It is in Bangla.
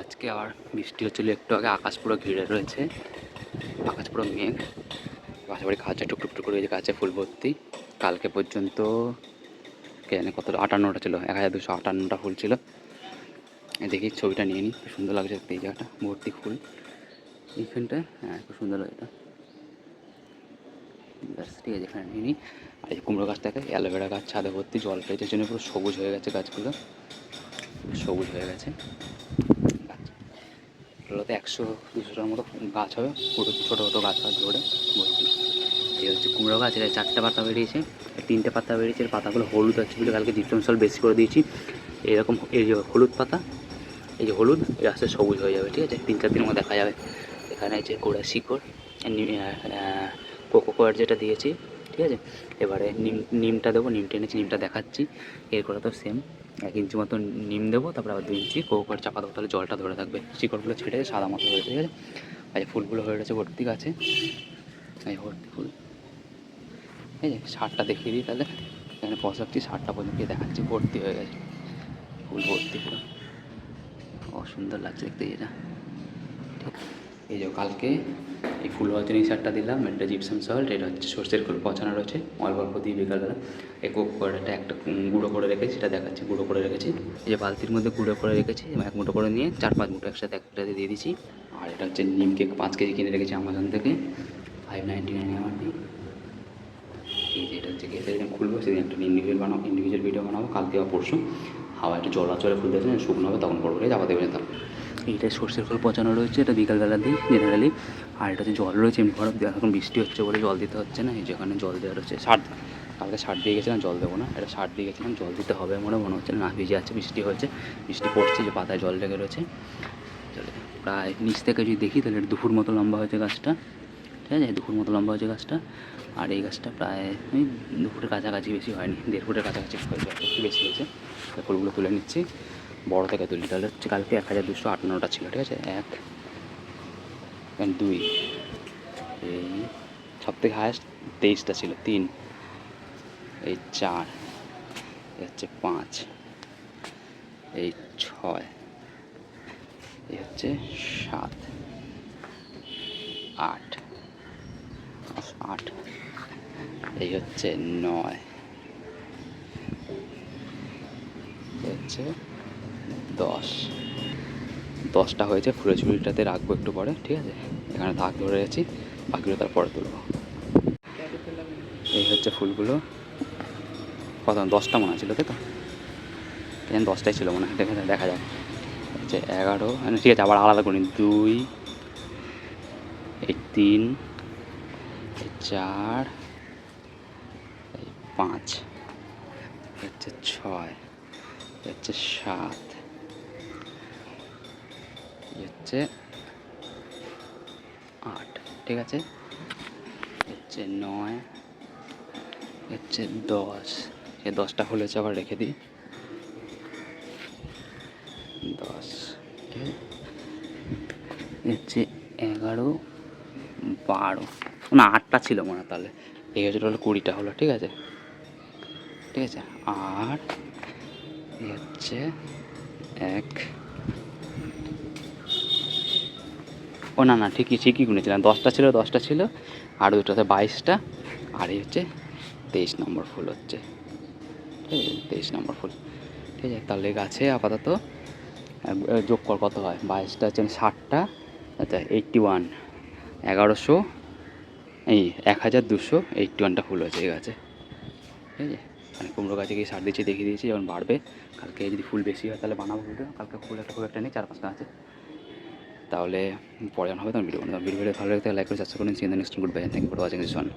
আজকে আবার বৃষ্টি হচ্ছিল, একটু আগে আকাশ পুরো ঘিরে রয়েছে। আকাশ পুরো মেঘ। পাশাপাশি গাছে টুকটুক টুক করে গাছে ফুল ভর্তি। কালকে পর্যন্ত কে জানে কত, আটান্নটা ছিল, এক হাজার দুশো আটান্নটা ফুল ছিল। দেখি, ছবিটা নিয়ে নিই। খুব সুন্দর লাগছে এই জায়গাটা, ভর্তি ফুল। এইখানটা হ্যাঁ খুব সুন্দর লাগে এটা। ব্যাস, ঠিক আছে, এখানে নিয়ে নিই। আর এই কুমড়ো গাছটাকে অ্যালোভেরা গাছ ছাদে ভর্তি, জল পেয়েছে জন্য পুরো সবুজ হয়ে গেছে গাছগুলো। সবুজ হয়ে গেছে। গাছ এগুলোতে একশো, দুশোটার মতো গাছ হবে। পুরো ছোটো ছোটো গাছ হবে ধরে ভর্তি এই হচ্ছে কুমড়ো গাছ, এটা চারটে পাতা বেরিয়েছে। তিনটে পাতা বেরিয়েছে পাতাগুলো হলুদ আছে বলে কালকে জিপসম সল বেশি করে দিয়েছি। এরকম এই যে হলুদ পাতা, এই যে হলুদ এর আস্তে সবুজ হয়ে যাবে, ঠিক আছে? তিন, চার দিনের মধ্যে দেখা যাবে। এখানে আছে গোড়া শিকড় কোকো কোয়ার যেটা দিয়েছি ঠিক আছে? এবারে নিম, নিমটা দেবো নিমটা এনেছি নিমটা দেখাচ্ছি। এর করে তো সেম এক ইঞ্চি মতো নিম দেবো, তারপরে আবার দুই ইঞ্চি কোকো কোয়ার চাপা দেবো, তাহলে জলটা ধরে থাকবে। শিকড়গুলো ছেড়ে সাদা মতো হয়েছে ঠিক আছে? এই ফুলগুলো হয়ে রয়েছে ভর্তি গাছে। এই ভর্তি ফুল। ঠিক আছে সারটা দেখিয়ে দিই তাহলে। এখানে পঁচাত্তর সারটা পর্যন্ত দেখাচ্ছি, ভর্তি হয়ে গেছে। ফুল ভর্তি, পুরো। অসুন্দর লাগছে দেখতে এটা ঠিক। এই যে কালকে এই ফুল রজনী সারটা দিলাম এটা জিপসাম সল্ট এটা হচ্ছে সর্ষের খোল, পচানো রয়েছে, অল্প অল্প দিয়ে বিকালবেলা এই কোক কড়াটা একটা গুঁড়ো করে রেখেছি, সেটা দেখাচ্ছি, গুঁড়ো করে রেখেছি। এই যে বালতির মধ্যে গুঁড়ো করে রেখেছি এক মুঠো করে নিয়ে চার পাঁচ মুঠো একসাথে একসাথে দিয়ে দিচ্ছি আর এটা হচ্ছে নিম কেক পাঁচ কেজি কিনে রেখেছি আমাজন থেকে ফাইভ নাইনটি নাইন এমআরপি এই যে এটা হচ্ছে গ্যাসের যেদিন খুলবো, সেদিন একটা ইন্ডিভিজুয়াল বানাবো ইন্ডিভিজুয়াল ভিডিও বানাবো, কালকে বা পরশু। হাওয়া একটু জল চলে খুলতে শুকনো হবে, তখন করব যাওয়া দেবে যেতাম এইটা সর্ষের খোল পচানো রয়েছে, এটা বিকালবেলা দিই জেনারেলি আর এটা হচ্ছে জল রয়েছে, এমনি ঘর এখন বৃষ্টি হচ্ছে বলে জল দিতে হচ্ছে না, এই যেখানে জল দেওয়া রয়েছে। সার, কালকে সার দিয়ে গেছিলাম, জল দেবো না, এটা সার দিয়ে গেছিলাম, জল দিতে হবে মনে মনে হচ্ছে না ভিজে আছে, বৃষ্টি হয়েছে বৃষ্টি পড়ছে, যে পাতায় জল লেগে রয়েছে। প্রায় নিচ থেকে যদি দেখি, তাহলে দুপুর মতো লম্বা হয়েছে গাছটা, ঠিক আছে? দুপুর মতো লম্বা হয়েছে গাছটা, আর এই গাছটা প্রায় ওই দু ফুটের কাছাকাছি বেশি হয়নি, দেড় ফুটের কাছাকাছি একটু বেশি হয়েছে। ফুলগুলো তুলে নিচ্ছি। বড় থেকে তুলি তাহলে হচ্ছে কালকে এক হাজার দুশো আটান্নটা ছিল, ঠিক আছে? এক দুই, এই সব থেকে হায়েস্ট তেইশটা ছিল, তিন, এই চার, এই হচ্ছে পাঁচ, এই ছয়, এই হচ্ছে সাত, আট আট, এই হচ্ছে নয় হচ্ছে দশ। দশটা হয়েছে, ফুলে ঝুড়িটাতে রাখব একটু পরে, ঠিক আছে? এখানে দাগ ধরে গেছি, বাকিগুলো তারপরে তুলবো। এই হচ্ছে ফুলগুলো। কত? দশটা মনে ছিল, তাই তো? এখানে দশটাই ছিল মনে হয়? দেখে দেখা যাক। হচ্ছে এগারো মানে ঠিক আছে, আবার আলাদা করি দুই, এই তিন, এই চার, এই পাঁচ হচ্ছে ছয় হচ্ছে সাত হচ্ছে আট, ঠিক আছে? হচ্ছে নয় হচ্ছে দশ। এই দশটা হলেছে আবার রেখে দিই। দশ হচ্ছে এগারো, বারো। না, আটটা ছিল মনে তাহলে। এই হচ্ছে হলো কুড়িটা হলো, ঠিক আছে? ঠিক আছে? আর হচ্ছে এক ও না না, ঠিকই ঠিকই গুনেছিলাম। দশটা ছিল দশটা ছিল, আর দুটোতে বাইশটা, আর এই হচ্ছে তেইশ নম্বর ফুল হচ্ছে। ঠিক আছে, তেইশ নম্বর ফুল। ঠিক আছে, তাহলে গাছে আপাতত যোগ কর, কত হয়? বাইশটা হচ্ছে ষাটটা আচ্ছা এইটটি ওয়ান এগারোশো, এই এক হাজার দুশো এইটটি ওয়ানটা ফুল হয়েছে এই গাছে। ঠিক আছে মানে কুমড়ো গাছে গিয়ে সার দিয়েছি, দেখিয়ে দিয়েছি, যখন বাড়বে, কালকে যদি ফুল বেশি হয়, তাহলে বানাবো ভিডিও কালকে ফুল একটা, খুব একটা নেই, চার পাঁচটা আছে। তাহলে পরে হবে তখন ভিডিও ভিডিও ভালো লাগতে লাইক করে সাবস্ক্রাইব করুন। Seen next good bye thank for watching this one